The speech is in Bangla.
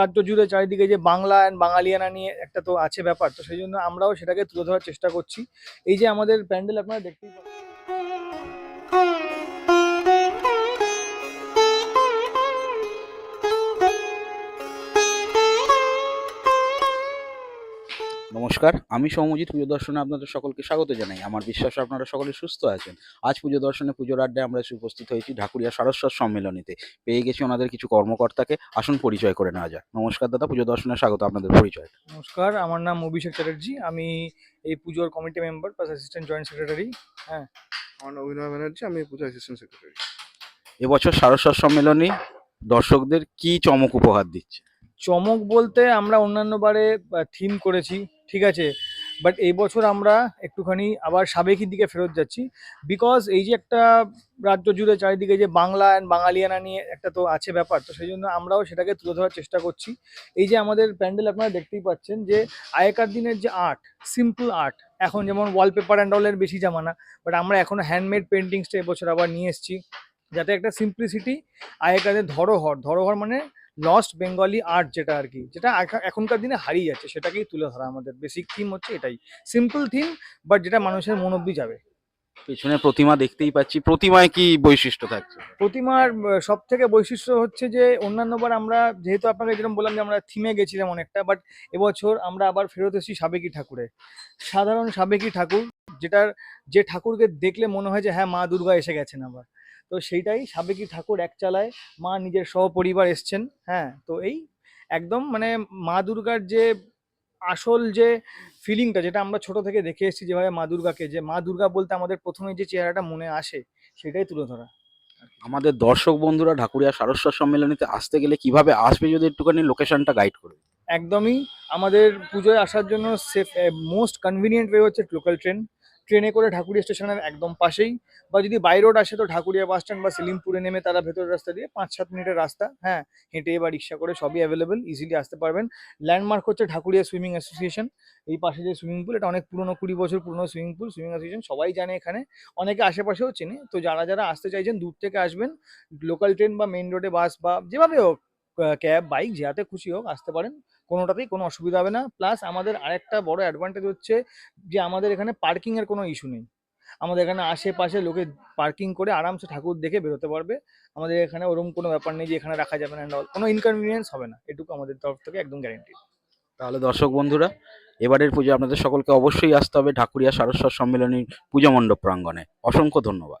রাজ্য জুড়ে চারিদিকে যে বাংলা অ্যান্ড বাঙালিয়ানা নিয়ে একটা তো আছে ব্যাপার, তো সেই জন্য আমরাও সেটাকে তুলে ধরার চেষ্টা করছি। এই যে আমাদের প্যান্ডেল আপনারা দেখতেই পাচ্ছেন। নমস্কার আমি সৌমজিৎ পুজো দর্শনে আপনাদের সকলকে স্বাগত জানাই। আমার বিশ্বাস আপনারা সকলে সুস্থ আছেন। আজ পুজো দর্শনে পুজোর আড্ডায় আমরা এসে উপস্থিত হয়েছি ঢাকুরিয়া সারস্বত সম্মেলনীতে। পেয়ে গেছি ওনাদের কিছু কর্মকর্তাকে। আসুন পরিচয় করে নেওয়া যাক। নমস্কার দাদা পুজো দর্শনে স্বাগত আপনাদের পরিচয়। নমস্কার আমার নাম অভিষেক চ্যাটার্জি। আমি এই পুজোর committee member plus assistant joint secretary আমার নাম অভিনয় ব্যানার্জি আমি পূজা অ্যাসিস্ট্যান্ট সেক্রেটারি এবছর সারস্বত সম্মেলনী দর্শকদের কি চমক উপহার দিচ্ছে? চমক বলতে আমরা অন্যান্য বারে থিম করেছি। ঠিক আছে? বাট এই বছর আমরা একটুখানি আবার সাবেকির দিকে ফেরত যাচ্ছি। বিকজ এই যে একটা রাজ্য জুড়ে চারিদিকে যে বাংলা অ্যান্ড বাঙালিয়ানা নিয়ে একটা তো আছে ব্যাপার, তো সেই জন্য আমরাও সেটাকে তুলে ধরার চেষ্টা করছি। এই যে আমাদের প্যান্ডেল আপনারা দেখতেই পাচ্ছেন যে, আগেকার দিনের যে আর্ট সিম্পল আর্ট এখন যেমন ওয়ালপেপার অ্যান্ড অলের বেশি জামানা বাট আমরা এখনও হ্যান্ডমেড পেন্টিংসটা এবছর আবার নিয়ে এসেছি। যাতে একটা সিম্পলিসিটি আগেকার ধরোহর ধরোহর মানে লস্ট বেঙ্গলি আর্ট যেটা আর কি যেটা এখনকার দিনে হারিয়ে যাচ্ছে সেটাকেই তুলে ধরা আমাদের। বেসিক থিম হচ্ছে এটাই। সিম্পল থিম বাট যেটা মানুষের মন অব্দি যাবে। পেছনে প্রতিমা দেখতেই পাচ্ছি। প্রতিমায় কি বৈশিষ্ট্য থাকছে? প্রতিমার সব থেকে বৈশিষ্ট্য হচ্ছে যে অন্যান্যবার আমরা যেহেতু আপনাকে যেরকম বললাম যে আমরা থিমে গেছিলাম অনেকটা বাট এবছর আমরা আবার ফেরত এসেছি সাবেকি ঠাকুরে। সাধারণ সাবেকি ঠাকুর যেটার যে ঠাকুরকে দেখলে মনে হয় যে হ্যাঁ মা দুর্গা এসে গেছেন আবার। তো সেইটাই সাবেকি ঠাকুর এক চালায় মা নিজের সহপরিবার এসছেন হ্যাঁ তো এই একদম মানে মা দুর্গার যে আসল যে ফিলিংটা যেটা আমরা ছোট থেকে দেখে এসেছি যেভাবে মা দুর্গাকে যে মা দুর্গা বলতে আমাদের প্রথমে যে চেহারাটা মনে আসে সেটাই তুলে ধরা। আমাদের দর্শক বন্ধুরা ঢাকুরিয়া সারস্বত সম্মেলনীতে আসতে গেলে কীভাবে আসবে যদি একটুখানি লোকেশনটা গাইড করে একদমই আমাদের পুজোয় আসার জন্য সেফ মোস্ট কনভিনিয়েন্ট ওয়ে হচ্ছে লোকাল ট্রেন ট্রেনে করে ঢাকুরিয়া স্টেশনের একদম পাশেই বা যদি বাই রোড আসে তো ঢাকুরিয়া বাস স্ট্যান্ড বা সিলিমপুরে নেমে তারা ভেতরের রাস্তা দিয়ে পাঁচ সাত মিনিটের রাস্তা হ্যাঁ হেঁটে বা রিক্সা করে সবই অ্যাভেলেবেল ইজিলি আসতে পারবেন। ল্যান্ডমার্ক হচ্ছে ঢাকুরিয়া সুইমিং অ্যাসোসিয়েশন এই পাশে যে সুইমিং পুল এটা অনেক পুরনো, কুড়ি বছর পুরনো সুইমিং পুল সুইমিং অ্যাসোসিয়েশন সবাই জানে এখানে, অনেকে আশেপাশেও চেনে। তো যারা যারা আসতে চাইছেন, দূর থেকে আসবেন লোকাল ট্রেন বা মেইন রোডে বাস বা যেভাবে হোক ক্যাব বাইক যাতে খুশি হোক, আসতে পারেন। কোনোটাতেই কোনো অসুবিধা হবে না। প্লাস আমাদের আরেকটা বড় অ্যাডভান্টেজ হচ্ছে যে আমাদের এখানে পার্কিংয়ের কোনো ইস্যু নেই। আমাদের এখানে আশেপাশে লোকে পার্কিং করে আরামসে ঠাকুর দেখে বেরোতে পারবে। আমাদের এখানে ওরকম কোনো ব্যাপার নেই যে এখানে রাখা যাবে না কোনো ইনকনভিনিয়েন্স হবে না। এটুকু আমাদের তরফ থেকে একদম গ্যারেন্টি তাহলে দর্শক বন্ধুরা, এবারের পুজো আপনাদের সকলকে অবশ্যই আসতে হবে ঢাকুরিয়া সারস্বত সম্মেলনী পূজা মণ্ডপ প্রাঙ্গণে। অসংখ্য ধন্যবাদ।